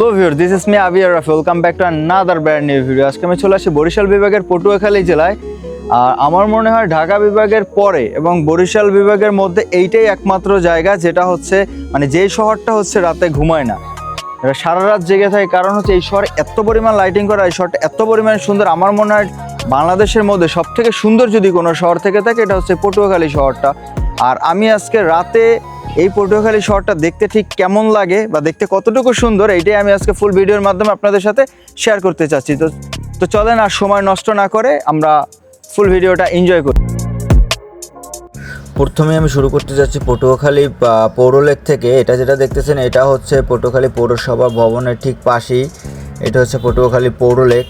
Hello viewers this is me Abiyar Rafi welcome back to another brand new video আজকে আমি চলে আসি বরিশাল বিভাগের পটুয়াখালী জেলায়। আর আমার মনে হয় ঢাকা বিভাগের পরে এবং বরিশাল বিভাগের মধ্যে এইটাই একমাত্র জায়গা, যেটা হচ্ছে মানে যেই শহরটা হচ্ছে রাতে ঘুমায় না। এটা সারা রাত জেগে থাকে। কারণ হচ্ছে এই শহরে এত পরিমাণ লাইটিং করা, এই শহরটা এত পরিমাণ সুন্দর। আমার মনে হয় বাংলাদেশের মধ্যে সব থেকে সুন্দর যদি কোনো শহর থেকে থাকে, এটা হচ্ছে পটুয়াখালী শহরটা। আর আমি আজকে রাতে এই পটুয়াখালী শহরটা দেখতে ঠিক কেমন লাগে বা দেখতে কতটুকু সুন্দর, এইটাই আমি আজকে ফুল ভিডিওর মাধ্যমে আপনাদের সাথে শেয়ার করতে চাচ্ছি। তো তো চলেন আর সময় নষ্ট না করে আমরা ফুল ভিডিওটা এনজয় করি। প্রথমে আমি শুরু করতে যাচ্ছি পটুয়াখালী পৌরলেক থেকে। এটা যেটা দেখতেছেন, এটা হচ্ছে পটুয়াখালী পৌরসভা ভবনের ঠিক পাশেই। এটা হচ্ছে পটুয়াখালী পৌরলেক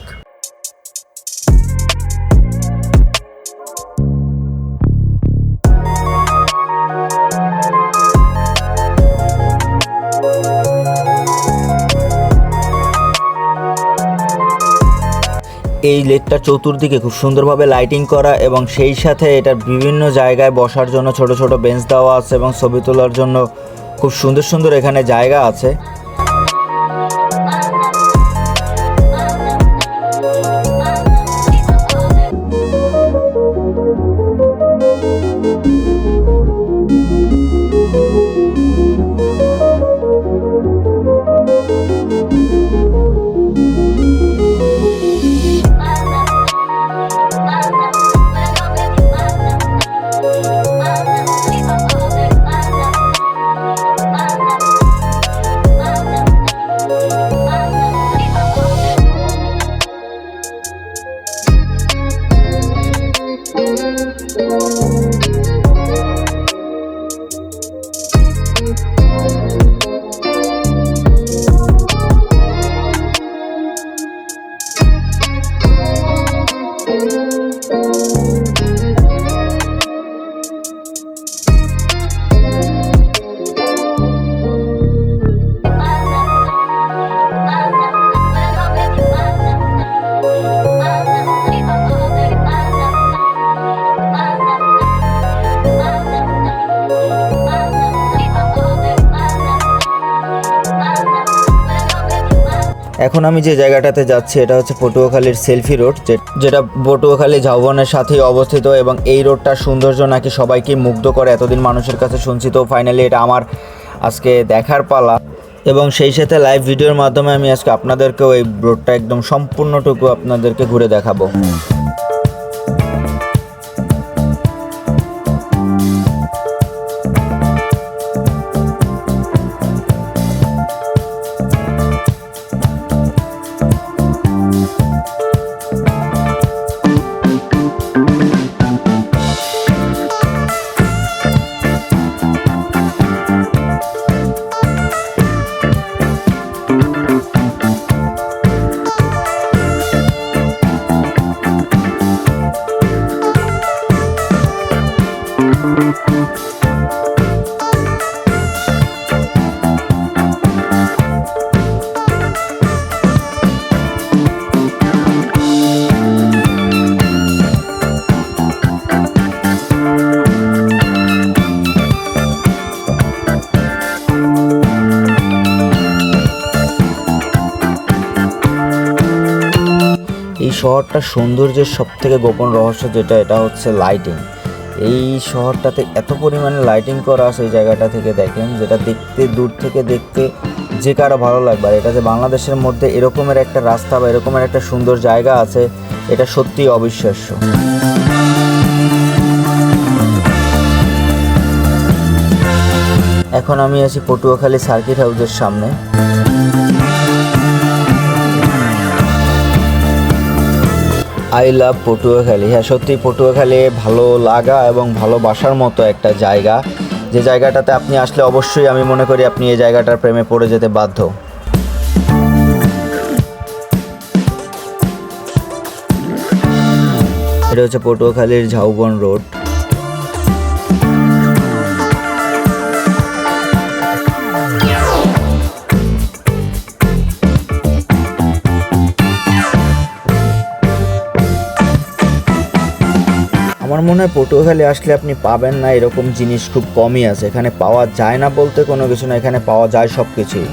এই লেকটা চতুর্দিকে খুব সুন্দরভাবে লাইটিং করা এবং সেই সাথে এটার বিভিন্ন জায়গায় বসার জন্য ছোট ছোট বেঞ্চ দেওয়া আছে এবং ছবি তোলার জন্য খুব সুন্দর সুন্দর এখানে জায়গা আছে। Música এখন আমি যে জায়গাটাতে যাচ্ছি, এটা হচ্ছে পটুয়াখালীর সেলফি রোড যেটা পটুয়াখালী ঝাউবনের সাথেই অবস্থিত এবং এই রোডটার সৌন্দর্য নাকি সবাইকে মুগ্ধ করে, এতদিন মানুষের কাছে শুনছি। তো ফাইনালি এটা আমার আজকে দেখার পালা। এবং সেই সাথে লাইভ ভিডিওর মাধ্যমে আমি আজকে আপনাদেরকেও এই রোডটা একদম সম্পূর্ণটুকু আপনাদেরকে ঘুরে দেখাবো। এই শহরটার সৌন্দর্যের সব থেকে গোপন রহস্য যেটা, এটা হচ্ছে লাইটিং এই শহরটাতে এত পরিমাণে লাইটিং করা আছে এই জায়গাটা থেকে দেখেন, যেটা দেখতে, দূর থেকে দেখতে যে কারও ভালো লাগবে। আর এটা যে বাংলাদেশের মধ্যে এরকমের একটা রাস্তা বা এরকমের একটা সুন্দর জায়গা আছে, এটা সত্যিই অবিশ্বাস্য। এখন আমি আছি পটুয়াখালী সার্কিট হাউসের সামনে। I love Patuakhali. হ্যাঁ সত্যি পটুয়াখালী ভালো লাগা এবং ভালোবাসার মতো একটা জায়গা। যে জায়গাটাতে আপনি আসলে অবশ্যই আমি মনে করি আপনি এই জায়গাটার প্রেমে পড়ে যেতে বাধ্য। এটা হচ্ছে পটুয়াখালীর ঝাউবন রোড। আমার মনে হয় পটুয়াখালী আসলে আপনি পাবেন না, এরকম জিনিস খুব কমই আছে। এখানে পাওয়া যায় না বলতে কোনো কিছু না, এখানে পাওয়া যায় সব কিছুই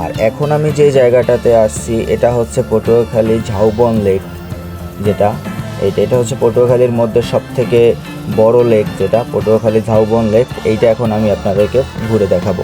আর এখন আমি যে জায়গাটাতে আসছি, এটা হচ্ছে পটুয়াখালী ঝাউবন লেক যেটা। এইটা, এটা হচ্ছে পটুয়াখালীর মধ্যে সব থেকে বড় লেক যেটা পটুয়াখালী ঝাউবন লেক এইটা এখন আমি আপনাদেরকে ঘুরে দেখাবো।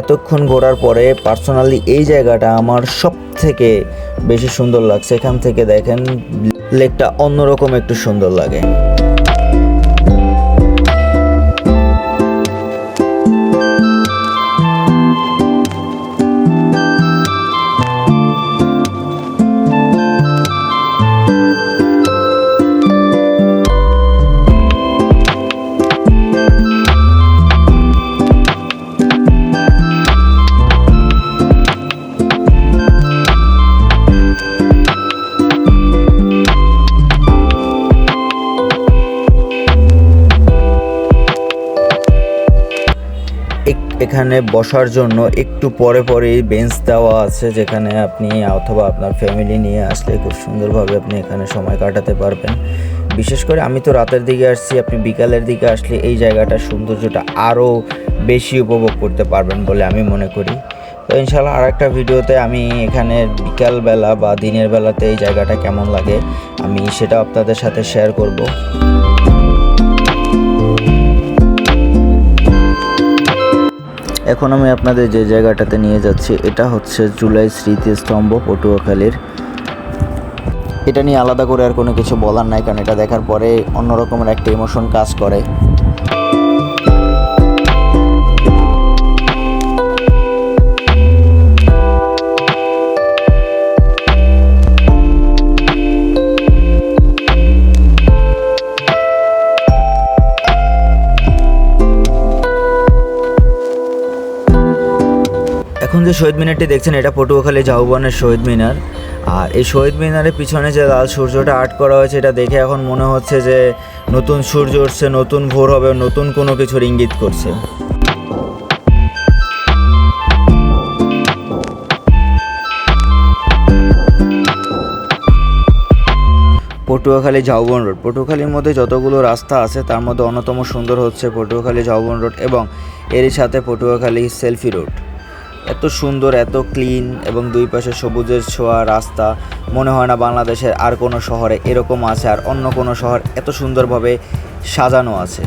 এতক্ষণ ঘোরার পরে পার্সোনালি এই জায়গাটা আমার সব থেকে বেশি সুন্দর লাগছে। এখান থেকে দেখেন, লেকটা অন্যরকম একটু সুন্দর লাগে। এখানে বসার জন্য একটু পরে পরেই বেঞ্চ দেওয়া আছে, যেখানে আপনি অথবা আপনার ফ্যামিলি নিয়ে আসলে খুব সুন্দরভাবে আপনি এখানে সময় কাটাতে পারবেন। বিশেষ করে আমি তো রাতের দিকে আসছি, আপনি বিকালের দিকে আসলে এই জায়গাটার সৌন্দর্যটা আরও বেশি উপভোগ করতে পারবেন বলে আমি মনে করি। তো ইনশাল্লাহ আর একটা ভিডিওতে আমি এখানে বিকালবেলা বা দিনের বেলাতে এই জায়গাটা কেমন লাগে, আমি সেটা আপনাদের সাথে শেয়ার করব। এখন আমি আপনাদের যে জায়গাটাতে নিয়ে যাচ্ছি, এটা হচ্ছে জুলাই স্মৃতিস্তম্ভ পটুয়াখালীর। এটা নিয়ে আলাদা করে আর কোনো কিছু বলার নাই, কারণ এটা দেখার পরে অন্যরকমের একটা ইমোশন কাজ করে। এখন যে শহীদ মিনারটি দেখছেন, এটা পটুয়াখালী ঝাউবনের শহীদ মিনার। আর এই শহীদ মিনারের পিছনে যে লাল সূর্যটা আর্ট করা হয়েছে, এটা দেখে এখন মনে হচ্ছে যে নতুন সূর্য উঠছে, নতুন ভোর হবে, নতুন কোনো কিছুর ইঙ্গিত করছে। পটুয়াখালী ঝাউবন রোড। পটুয়াখালীর মধ্যে যতগুলো রাস্তা আছে, তার মধ্যে অন্যতম সুন্দর হচ্ছে পটুয়াখালী ঝাউবন রোড এবং এরই সাথে পটুয়াখালী সেলফি রোড। এত সুন্দর, এত ক্লিন এবং দুই পাশে সবুজের ছোঁয়া রাস্তা, মনে হয় না বাংলাদেশের আর কোনো শহরে এরকম আছে আর অন্য কোনো শহর এত সুন্দরভাবে সাজানো আছে।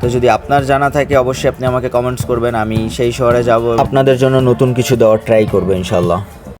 তো যদি আপনার জানা থাকে, অবশ্যই আপনি আমাকে কমেন্টস করবেন, আমি সেই শহরে যাব। আপনাদের জন্য নতুন কিছু দেওয়ার ট্রাই করব, ইনশাল্লাহ।